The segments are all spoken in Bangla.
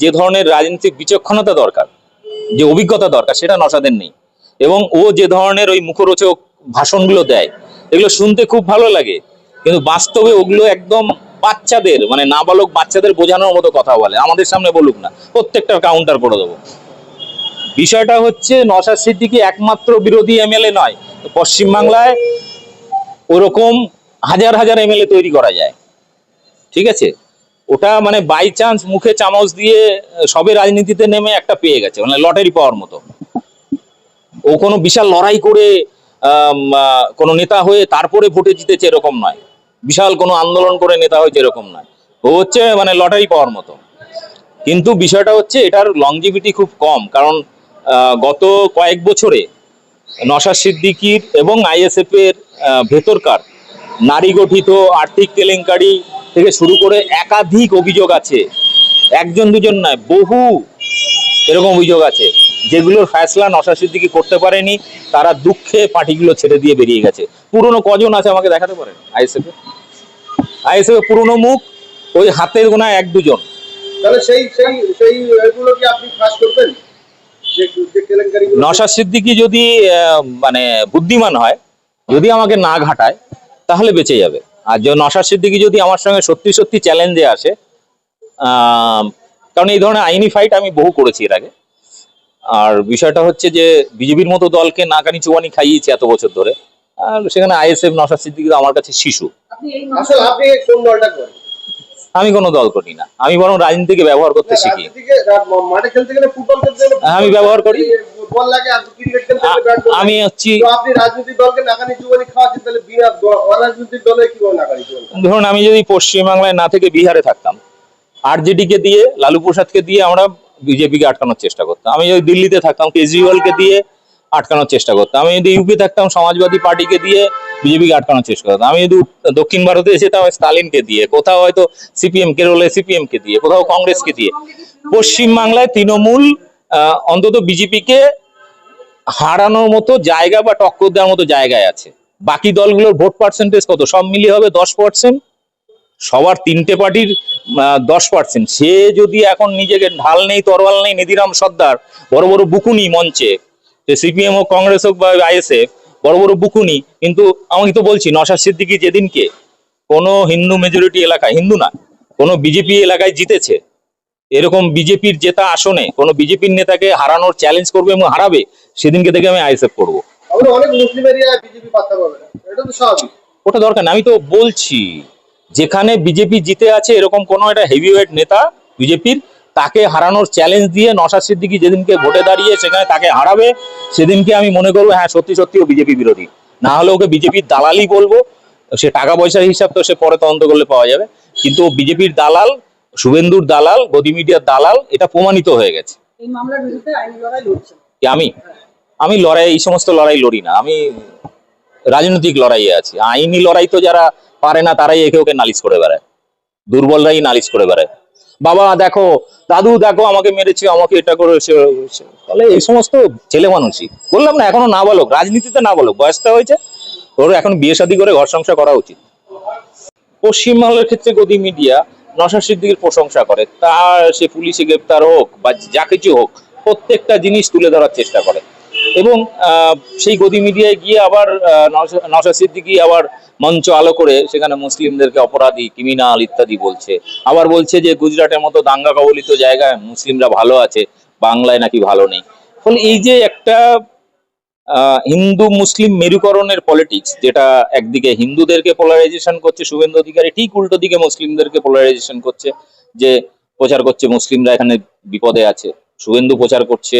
যে ধরনের রাজনৈতিক বিচক্ষণতা দরকার, যে অভিজ্ঞতা দরকার, সেটা নসাদের নেই। এবং ও যে ধরনের ওই মুখরোচক ভাষণগুলো দেয়, এগুলো শুনতে খুব ভালো লাগে। কিন্তু বাস্তবে ওগুলো একদম বাচ্চাদের মানে নাবালক বাচ্চাদের বোঝানোর মতো কথা বলে। আমাদের সামনে বলুক না প্রত্যেকটার কাউন্টার করে দেবো। বিষয়টা হচ্ছে নসাদ সিদ্দিকি একমাত্র বিরোধী এমএলএ নয়। পশ্চিমবাংলায় ওরকম হাজার হাজার এমএলএ তৈরি করা যায়। ঠিক আছে? ওটা মানে বাই চান্স মুখে চামচ দিয়ে সবে রাজনীতিতে নেমে একটা পেয়ে গেছে মানে লটারি পাওয়ার মতো। ও কোনো বিশাল লড়াই করে কোনো নেতা হয়ে তারপরে ভোটে জিতেছে এরকম নয়। বিশাল কোনো আন্দোলন করে নেতা হয়েছে এরকম নয়। ও হচ্ছে মানে লটারি পাওয়ার মতো। কিন্তু বিষয়টা হচ্ছে এটার লংজিভিটি খুব কম, কারণ গত কয়েক বছরে নশাদ সিদ্দিকির এবং আইএসএফ এর ভেতরকার নারী গঠিত আর্থিক কেলেঙ্কারি থেকে শুরু করে একাধিক অভিযোগ আছে। একজন দুজন নয় বহু এরকম অভিযোগ আছে। যেগুলোর ফ্যাসলা নশাদ সিদ্দিকি করতে পারেনি তারা দুঃখে পার্টিগুলো ছেড়ে দিয়ে বেরিয়ে গেছে। পুরনো কজন আছে আমাকে দেখাতে পারেন আইএসএফ আইএসএফ পুরনো মুখ ওই হাতের গোনা এক দুজন। তাহলে সেই সেই সেই এগুলো কি আপনি ফাঁস করবেন? যে যে কেলেঙ্কারি নশাদ সিদ্দিকি যদি মানে বুদ্ধিমান হয় যদি আমাকে না ঘাটায় তাহলে বেঁচে যাবে। আর যে নসার সিদ্দিকি যদি আমার সঙ্গে সত্যি সত্যি চ্যালেঞ্জে আসে কারণ এই ধরনের আইনি ফাইট আমি বহু করেছি এর আগে। আর বিষয়টা হচ্ছে যে বিজেপির মতো দলকে নাকানি চুয়ানি খাইয়েছে এত বছর ধরে। আর সেখানে আইএসএফ নসার সিদ্দিকি আমার কাছে শিশু। আসলে আপনি কোন দলটা করেন? আমি কোনো দল করি না। আমি বরং রাজনীতিকে ব্যবহার করতে শিখি। খেলতে গেলে হ্যাঁ, আমি ব্যবহার করি। আমি হচ্ছি ধরুন আমি যদি পশ্চিমবাংলায় না থেকে বিহারে থাকতাম আরজেডি কে দিয়ে লালু প্রসাদকে দিয়ে আমরা বিজেপিকে আটকানোর চেষ্টা করতাম। আমি যদি দিল্লিতে থাকতাম কেজরিওয়ালকে দিয়ে আটকানোর চেষ্টা করতাম। আমি যদি ইউপি থাকতাম, সমাজবাদী পার্টিকে দিয়ে বিজেপিকে আটকানোর চেষ্টা করতাম। আমি যদি দক্ষিণ ভারতে যেতাম স্টালিনকে দিয়ে, কোথাও হয়তো সিপিএম কেরলে সিপিএম কে দিয়ে, কোথাও কংগ্রেসকে দিয়ে। পশ্চিমবাংলায় তৃণমূল অন্তত বিজেপিকে হারানোর মতো জায়গা বা টক্কর দেওয়ার মতো জায়গায় আছে। বাকি দলগুলোর ভোট পার্সেন্টেজ কত? সব মিলিয়ে হবে দশ পার্সেন্ট সবার তিনটে পার্টির দশ পার্সেন্ট সে যদি এখন নিজেকে ঢাল নেই তরওয়াল নেই, নিধিরাম সর্দার, বড় বড় বুকুনি মঞ্চে সিপিএম হোক কংগ্রেস হোক বা আইএসএফ বড় বড় বুকুনি কিন্তু আমি তো বলছি নশাদ সিদ্দিকি যেদিনকে কোনো হিন্দু মেজরিটি এলাকায় হিন্দু না কোনো বিজেপি এলাকায় জিতেছে এরকম বিজেপির জেতা আসনে কোনো বিজেপির নেতাকে হারানোর চ্যালেঞ্জ করবে এবং হারাবে সেদিনকে থেকে আমি আইএসএফ করব। ওটা দরকার না আমি তো বলছি যেখানে বিজেপি জিতে আছে এরকম কোনো একটা হেভিওয়েট নেতা বিজেপির তাকে হারানোর চ্যালেঞ্জ দিয়ে নশাদ সিদ্দিকি যেদিনকে ভোটে দাঁড়িয়ে সেখানে তাকে হারাবে সেদিনকে আমি মনে করব হ্যাঁ সত্যি সত্যি ও বিজেপি বিরোধী। না হলে ওকে বিজেপির দালালি বলব। সে টাকা পয়সার হিসাব তো সে পরে তদন্ত করলে পাওয়া যাবে। কিন্তু বিজেপির দালাল শুভেন্দুর দালাল গদি মিডিয়ার দালাল এটা প্রমাণিত হয়ে গেছে। আমি? আমি লড়াই এই সমস্ত লড়াই লড়ি না। আমি রাজনৈতিক লড়াইয়ে আছি। আইনি লড়াই তো যারা পারে না তারাই একে ওকে নালিশ করে বেড়ায়। দুর্বলরাই নালিশ করে বেড়ায়। বাবা, দেখো, দাদু, দেখো, আমাকে মেরেছে, আমাকে এটা করেছে তাহলে এই সমস্ত ছেলে মানুষই। বললাম না, এখনও না বলো রাজনীতিতে না বলো বয়সটা হয়েছে, ওর এখন বিয়ে শাদী করে ঘর সংসার করা উচিত। পশ্চিমবাংলার ক্ষেত্রে গদি মিডিয়া নশা সিদ্দিকির প্রশংসা করে। তার সে পুলিশে গ্রেপ্তার হোক বা যা কিছু হোক, প্রত্যেকটা জিনিস তুলে ধরার চেষ্টা করে। এবং সেই গদি মিডিয়ায় গিয়ে আবার নওশা- সিদ্দিকি আবার মঞ্চ আলো করে সেখানে মুসলিমদেরকে অপরাধী ক্রিমিনাল ইত্যাদি বলছে। আবার বলছে যে, গুজরাটের মতো দাঙ্গা কবলিত জায়গায় মুসলিমরা ভালো আছে, বাংলায় নাকি ভালো নেই। ফলে এই যে একটা হিন্দু মুসলিম মেরুকরণের পলিটিক্স যেটা একদিকে হিন্দুদেরকে পোলারাইজেশন করছে, শুভেন্দু অধিকারী ঠিক উল্টো দিকে মুসলিমদেরকে পোলারাইজেশন করছে, যে প্রচার করছে মুসলিমরা এখানে বিপদে আছে, শুভেন্দু প্রচার করছে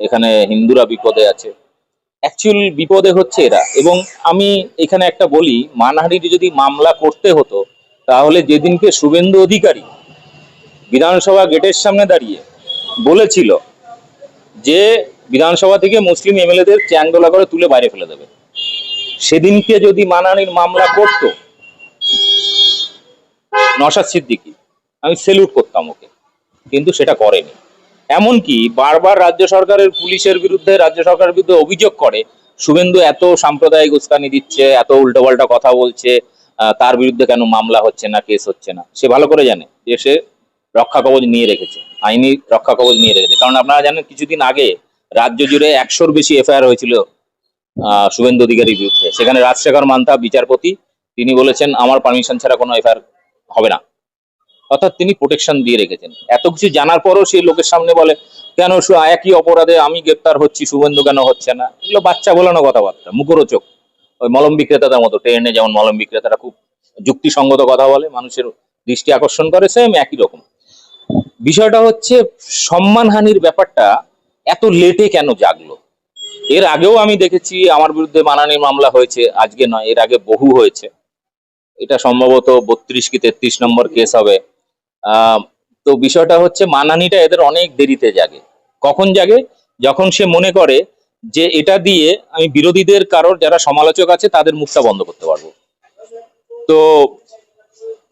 এখানে হিন্দুরা বিপদে আছে। অ্যাকচুয়াল বিপদে হচ্ছে এরা। এবং আমি এখানে একটা বলি, মানহানির যদি মামলা করতে হতো, তাহলে যেদিনকে শুভেন্দু অধিকারী বিধানসভা গেটের সামনে দাঁড়িয়ে বলেছিল যে বিধানসভা থেকে মুসলিম এমএলএদের চ্যাংদোলা করে তুলে বাইরে ফেলে দেবে। সেদিনকে যদি মানহানির মামলা করত নশাদ সিদ্দিকি, আমি সেলুট করতাম ওকে, কিন্তু সেটা করেনি। এমনকি বারবার রাজ্য সরকারের পুলিশের বিরুদ্ধে রাজ্য সরকারের বিরুদ্ধে অভিযোগ করে। শুভেন্দু এত সাম্প্রদায়িক উস্কানি দিচ্ছে এত উল্টোপাল্টা কথা বলছে তার বিরুদ্ধে কেন মামলা হচ্ছে না কেস হচ্ছে না? সে ভালো করে জানে যে সে রক্ষা কবচ নিয়ে রেখেছে আইনি রক্ষা কবচ নিয়ে রেখেছে। কারণ আপনারা জানেন কিছুদিন আগে রাজ্য জুড়ে একশোর বেশি এফআইআর হয়েছিল আহ, শুভেন্দু অধিকারীর বিরুদ্ধে। সেখানে রাজশেখর মান্তা বিচারপতি তিনি বলেছেন আমার পারমিশন ছাড়া কোনো এফআইআর হবে না। অর্থাৎ তিনি প্রোটেকশন দিয়ে রেখেছেন। এত কিছু জানার পরও সেই লোকের সামনে বলে, কেন একই অপরাধে আমি গ্রেপ্তার হচ্ছি, শুভেন্দু কেন হচ্ছে না? এগুলো বাচ্চা বলানো কথাবার্তা, মুখরোচক। ওই মলম বিক্রেতাদের মতো, ট্রেনে যেমন মলম বিক্রেতারা খুব যুক্তিসঙ্গত কথা বলে, মানুষের দৃষ্টি আকর্ষণ করে সেম একই রকম। বিষয়টা হচ্ছে, সম্মানহানির ব্যাপারটা এত লেটে কেন জাগলো? এর আগেও আমি দেখেছি, আমার বিরুদ্ধে মানানি মামলা হয়েছে, আজকে নয়, এর আগে বহু হয়েছে। এটা সম্ভবত বত্রিশ কি তেত্রিশ নম্বর কেস হবে। তো বিষয়টা হচ্ছে মানানিটা এদের অনেক দেরিতে জাগে। কখন জাগে? যখন সে মনে করে যে এটা দিয়ে আমি বিরোধীদের কারোর যারা সমালোচক আছে তাদের মুখটা বন্ধ করতে পারব। তো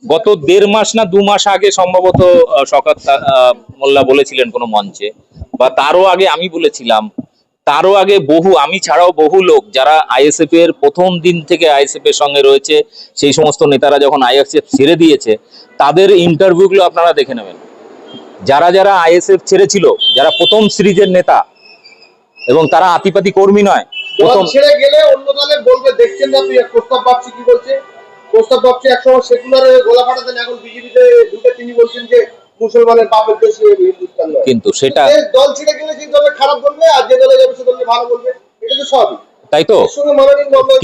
গত দেড় মাস না দু মাস আগে সম্ভবত আহ, মোল্লা বলেছিলেন কোনো মঞ্চে বা তারও আগে আমি বলেছিলাম তারও আগে বহু আমি ছাড়াও বহু লোক যারা আইএসএফ এর প্রথম দিন থেকে আইএসএফ এর সঙ্গে রয়েছে সেই সমস্ত নেতারা যখন আইএসএফ ছেড়ে দিয়েছে তাদের ইন্টারভিউগুলো আপনারা দেখে নেবেন। যারা যারা আইএসএফ ছেড়েছিল যারা প্রথম সিরিজের নেতা এবং তারা আতিপাতি কর্মী নয় প্রথম ছেড়ে গেলে অন্য দলে বলবে দেখছেন না আপনি প্রস্তাব ভাবছি কি বলছে? প্রস্তাব ভাবছি একসময় সেকুলারে গোলা ফাটাতেন এখন বিজেপিতে ঢুকে তিনি বলছেন যে মুসলমানের দেশ কিন্তু সেটা যে দল ছেড়ে গেলে সেই দলে খারাপ বলবে আর যে দলে যাবে সে দলে ভালো বলবে। এটা তো স্বাভাবিক। তাই তো?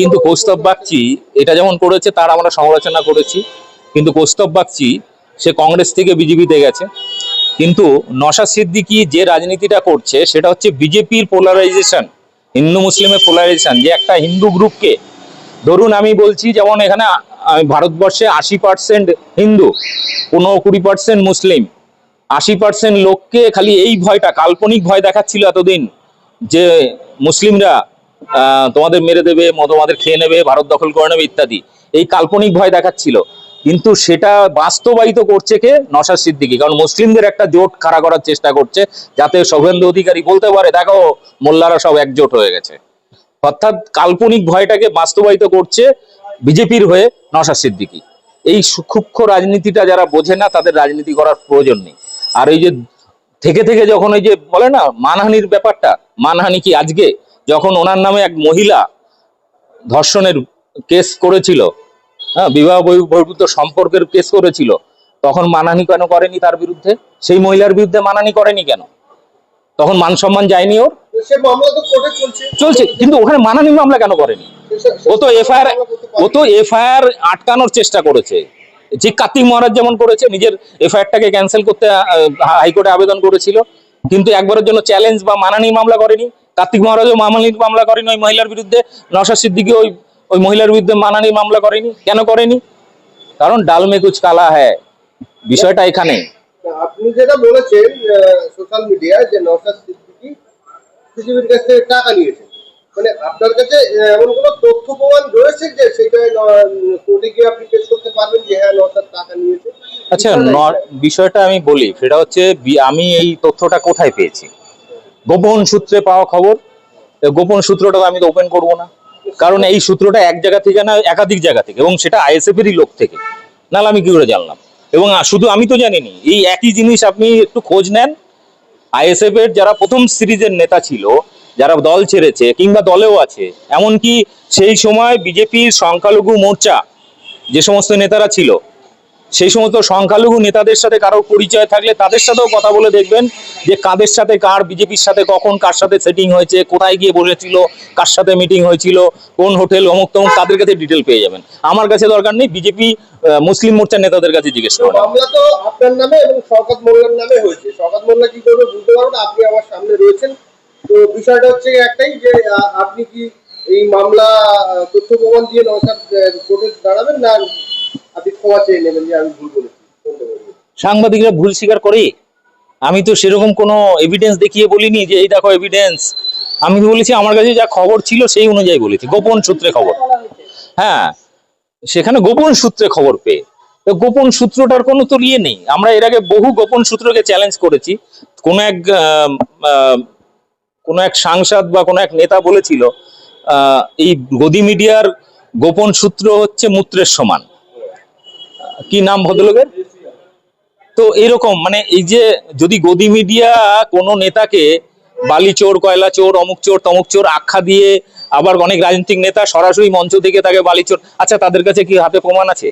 কিন্তু কৌস্তব বাগচি এটা যেমন করেছে তার আমরা সমালোচনা করেছি। কিন্তু কৌস্তব বাগচি সে কংগ্রেস থেকে বিজেপিতে গেছে। কিন্তু নশা সিদ্দিকি যে রাজনীতিটা করছে সেটা হচ্ছে বিজেপির পোলারাইজেশন হিন্দু মুসলিমের পোলারাইজেশন যে একটা হিন্দু গ্রুপকে ধরুন আমি বলছি যেমন এখানে ভারতবর্ষে আশি পার্সেন্ট হিন্দু, পনেরো কুড়ি পার্সেন্ট মুসলিম। আশি পার্সেন্ট লোককে খালি এই ভয়টা, কাল্পনিক ভয় দেখাচ্ছিল এতদিন যে মুসলিমরা তোমাদের মেরে দেবে তোমাদের খেয়ে নেবে, ভারত দখল করে নেবে ইত্যাদি। এই কাল্পনিক ভয় দেখাচ্ছিল। কিন্তু সেটা বাস্তবায়িত করছে কে? নশা সিদ্দিকি। কারণ মুসলিমদের একটা জোট খাড়া করার চেষ্টা করছে, যাতে শুভেন্দু অধিকারী বলতে পারে, দেখো, মোল্লারা সব একজোট হয়ে গেছে। অর্থাৎ কাল্পনিক ভয়টাকে বাস্তবায়িত করছে বিজেপির হয়ে নশা সিদ্দিকি। এই সূক্ষ্ম রাজনীতিটা যারা বোঝে না, তাদের রাজনীতি করার প্রয়োজন নেই। আর এই যে থেকে থেকে যখন ওই যে বলে না, মানহানির ব্যাপারটা, মানহানি কি আজকে? যখন ওনার নামে এক মহিলা ধর্ষণের কেস করেছিল হ্যাঁ বিবাহ বহি- বহির্ভূত সম্পর্কের কেস করেছিল, তখন মানহানি কেন করেনি তার বিরুদ্ধে? সেই মহিলার বিরুদ্ধে মানহানি করেনি কেন? তখন মান সম্মান যায়নি ওর? চলছে। কিন্তু ওখানে মানহানি মামলা কেন করেনি? ও তো এফআইআর ও তো এফআইআর আটকানোর চেষ্টা করেছে। যে কার্তিক মহারাজ যেমন করেছে নিজের এফআইআরটাকে ক্যান্সেল করতে হাইকোর্টে আবেদন করেছিল। কিন্তু একবারের জন্য চ্যালেঞ্জ বা মানানি মামলা করেনি। কার্তিক মহারাজও মামানির মামলা করেনি ওই মহিলার বিরুদ্ধে। নশা সিদ্দিকি ওই ওই মহিলার বিরুদ্ধে মানানি মামলা করেনি। কেন করেনি? কারণ ডাল মে কুচ কালা হ্যায়। বিষয়টা এখানে। আপনি যেটা বলেছেন সোশ্যাল মিডিয়ায় যে নওশাদ পৃথিবীর কাছ থেকে টাকা নিয়েছে। মানে আপনার কাছে এমন কোনো তথ্য প্রমাণ রয়েছে যে সেটা কোর্টে গিয়ে আপনি পেশ করতে পারবেন যে হ্যাঁ নওশাদ টাকা নিয়েছে? আচ্ছা বিষয়টা আমি বলি সেটা হচ্ছে আমি এই তথ্যটা কোথায় পেয়েছি? গোপন সূত্রে পাওয়া খবর গোপন সূত্রটা আমি তো ওপেন করব না। কারণ এই সূত্রটা এক জায়গা থেকে না একাধিক জায়গা থেকে এবং সেটা আইএসএফ এরই লোক থেকে। নাহলে আমি কি করে জানলাম? এবং শুধু আমি তো জানিনি এই একই জিনিস আপনি একটু খোঁজ নেন আইএসএফ এর যারা প্রথম সিরিজের নেতা ছিল, যারা দল ছেড়েছে কিংবা দলেও আছে, এমনকি সেই সময় বিজেপির সংখ্যালঘু মোর্চা যে সমস্ত নেতারা ছিল সেই সমস্ত সংখ্যালঘু নেতাদের সাথে কারোর পরিচয় থাকলে তাদের সাথেও কথা বলে দেখবেন যে কাদের সাথে কার বিজেপির সাথে কখন কার সাথে সেটিং হয়েছে কোথায় গিয়ে বসেছিল কার সাথে মিটিং হয়েছিল কোন হোটেল অমুক তমুক তাদের কাছে ডিটেল পেয়ে যাবেন। আমার কাছে দরকার নেই বিজেপি মুসলিম মোর্চার নেতাদের কাছে জিজ্ঞেস মামলা তো আপনার নামে এবং শওকত মোল্লার নামে হয়েছে। শওকত মোল্লা কি করবে বুঝতে পারবেন আপনি আমার সামনে রয়েছেন। তো বিষয়টা হচ্ছে একটাই যে আপনি কি এই মামলা তথ্য প্রমাণ দিয়ে নওশাদ কোর্টে দাঁড়াবেন না আপনি ক্ষমা চেয়ে নেবেন যে আমি ভুল বলেছি। সাংবাদিকরা ভুল স্বীকার করে? আমি তো সেরকম কোনো এভিডেন্স দেখিয়ে বলিনি যে এই দেখো এভিডেন্স আমি তো বলেছি আমার কাছে যা খবর ছিল সেই অনুযায়ী বলেছি গোপন সূত্রে খবর। হ্যাঁ সেখানে গোপন সূত্রে খবর পেয়ে। তো গোপন সূত্রটার কোনো তো ইয়ে নেই। আমরা এর আগে বহু গোপন সূত্রকে চ্যালেঞ্জ করেছি। কোন এক কোন এক সাংসদ বা কোন এক নেতা বলেছিল এই গদি মিডিয়ার গোপন সূত্র হচ্ছে মূত্রের সমান। কি নাম ভদ্রলোকের? তো এরকম মানে এই যে যদি গদি মিডিয়া কোনো নেতাকে বালি চোর, কয়লা চোর, অমুক চোর, তমুক চোর আখ্যা দিয়ে আবার অনেক রাজনৈতিক নেতা সরাসরি মঞ্চ থেকে তাকে বালি চোর আচ্ছা তাদের কাছে কি হাতে প্রমাণ আছে?